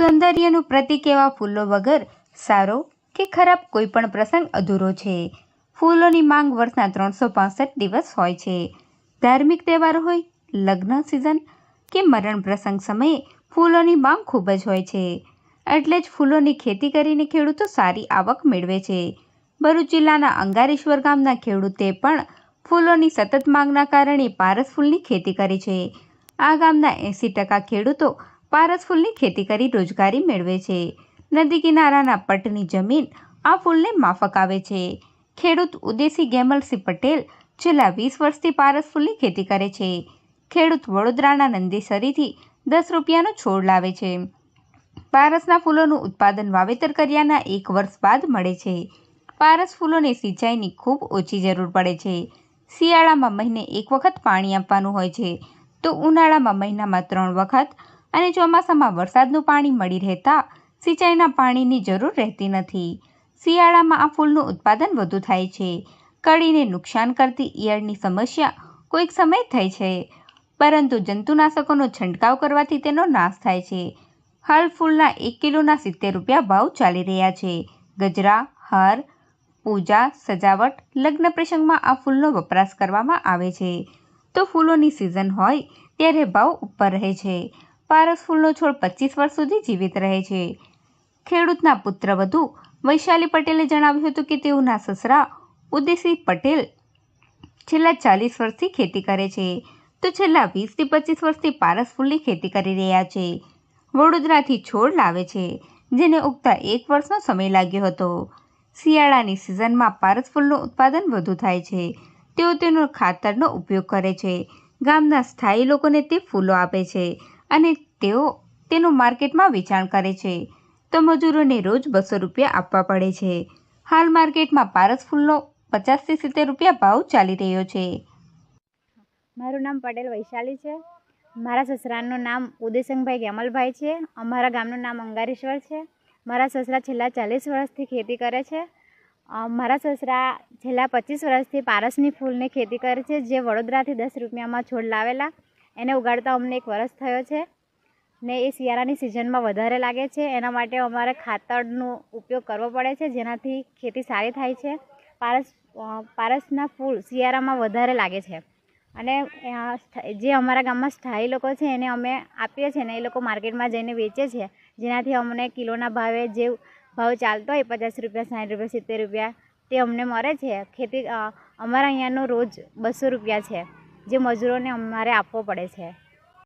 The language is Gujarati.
સૌંદર્યનું પ્રતીક એવા ફૂલો વગર સારો કે ખરાબ કોઈ પણ પ્રસંગ અધૂરો છે. ફૂલોની માંગ વર્ષના ત્રણસો પાંસઠ દિવસ હોય છે. ધાર્મિક તહેવારો હોય, લગ્ન સિઝન કે મરણ પ્રસંગ સમયે ફૂલોની માંગ ખૂબ જ હોય છે. એટલે જ ફૂલોની ખેતી કરીને ખેડૂતો સારી આવક મેળવે છે. ભરૂચ જિલ્લાના અંગારેશ્વર ગામના ખેડૂતે પણ ફૂલોની સતત માંગના કારણે પારસ ફૂલની ખેતી કરી છે. આ ગામના એંસી ટકા ખેડૂતો પારસ ફૂલની ખેતી કરી રોજગારી મેળવે છે. નદી કિનારાના પટની જમીન આ ફૂલને માફક આવે છે. ખેડૂત ઉદેસી ગેમલસિંહ પટેલ છેલ્લા વીસ વર્ષથી પારસ ફૂલની ખેતી કરે છે. ખેડૂત વડોદરાના નંદેસરીથી દસ રૂપિયાનો છોડ લાવે છે. પારસના ફૂલોનું ઉત્પાદન વાવેતર કર્યાના એક વર્ષ બાદ મળે છે. પારસ ફૂલોને સિંચાઈની ખૂબ ઓછી જરૂર પડે છે. શિયાળામાં મહિને એક વખત પાણી આપવાનું હોય છે. તો ઉનાળામાં મહિનામાં ત્રણ વખત અને ચોમાસામાં વરસાદનું પાણી મળી રહેતા સિંચાઈના પાણીની જરૂર રહેતી નથી. શિયાળામાં આ ફૂલનું ઉત્પાદન વધુ થાય છે. કળીને નુકસાન કરતી ઈયળની સમસ્યા કોઈક સમય થઈ છે, પરંતુ જંતુનાશકોનો છંટકાવ કરવાથી તેનો નાશ થાય છે. હાલ ફૂલના એક કિલોના સિત્તેર રૂપિયા ભાવ ચાલી રહ્યા છે. ગજરા, હાર, પૂજા, સજાવટ, લગ્ન પ્રસંગમાં આ ફૂલનો વપરાશ કરવામાં આવે છે. તો ફૂલોની સિઝન હોય ત્યારે ભાવ ઉપર રહે છે. પારસ ફૂલનો છોડ પચીસ વર્ષ સુધી જીવિત રહે છે. ખેડૂતના પુત્ર વધુ વૈશાલી પટેલે જણાવ્યું હતું કે તેઓના સસરા ઉદયસિંહ પટેલ છેલ્લા ચાલીસ વર્ષથી ખેતી કરે છે. તો છેલ્લા વીસથી પચીસ વર્ષથી પારસ ફૂલની ખેતી કરી રહ્યા છે. વડોદરાથી છોડ લાવે છે, જેને ઉગતા એક વર્ષનો સમય લાગ્યો હતો. શિયાળાની સિઝનમાં પારસ ફૂલનું ઉત્પાદન વધુ થાય છે. તેઓ તેનો ખાતરનો ઉપયોગ કરે છે. ગામના સ્થાયી લોકોને તે ફૂલો આપે છે. અને તેઓ તેનું માર્કેટમાં વેચાણ કરે છે. તો મજૂરોને રોજ બસો રૂપિયા આપવા પડે છે. હાલ માર્કેટમાં પારસ ફૂલનો પચાસથી સિત્તેર રૂપિયા ભાવ ચાલી રહ્યો છે. મારું નામ પટેલ વૈશાલી છે. મારા સસરાનું નામ ઉદયસિંહભાઈ ગેમલભાઈ છે. અમારા ગામનું નામ અંગારેશ્વર છે. મારા સસરા છેલ્લા ચાલીસ વર્ષથી ખેતી કરે છે. મારા સસરા છેલ્લા પચીસ વર્ષથી પારસની ફૂલની ખેતી કરે છે. જે વડોદરાથી દસ રૂપિયામાં છોડ લાવેલા. એને ઉગાડતા અમને એક વરસ થયો છે ને એ શિયાળાની સિઝનમાં વધારે લાગે છે. એના માટે અમારે ખાતરનો ઉપયોગ કરવો પડે છે, જેનાથી ખેતી સારી થાય છે. પારસ પારસના ફૂલ શિયાળામાં વધારે લાગે છે. અને જે અમારા ગામમાં સ્થાયી લોકો છે, એને અમે આપીએ છીએ ને એ લોકો માર્કેટમાં જઈને વેચે છે, જેનાથી અમને કિલોના ભાવે જે ભાવ ચાલતો હોય, પચાસ રૂપિયા, સાઠ રૂપિયા, સિત્તેર રૂપિયા, તે અમને મળે છે. ખેતી અમારા અહીંયાનો રોજ બસો રૂપિયા છે. જે મજૂરોને અમારે આપવો પડે છે.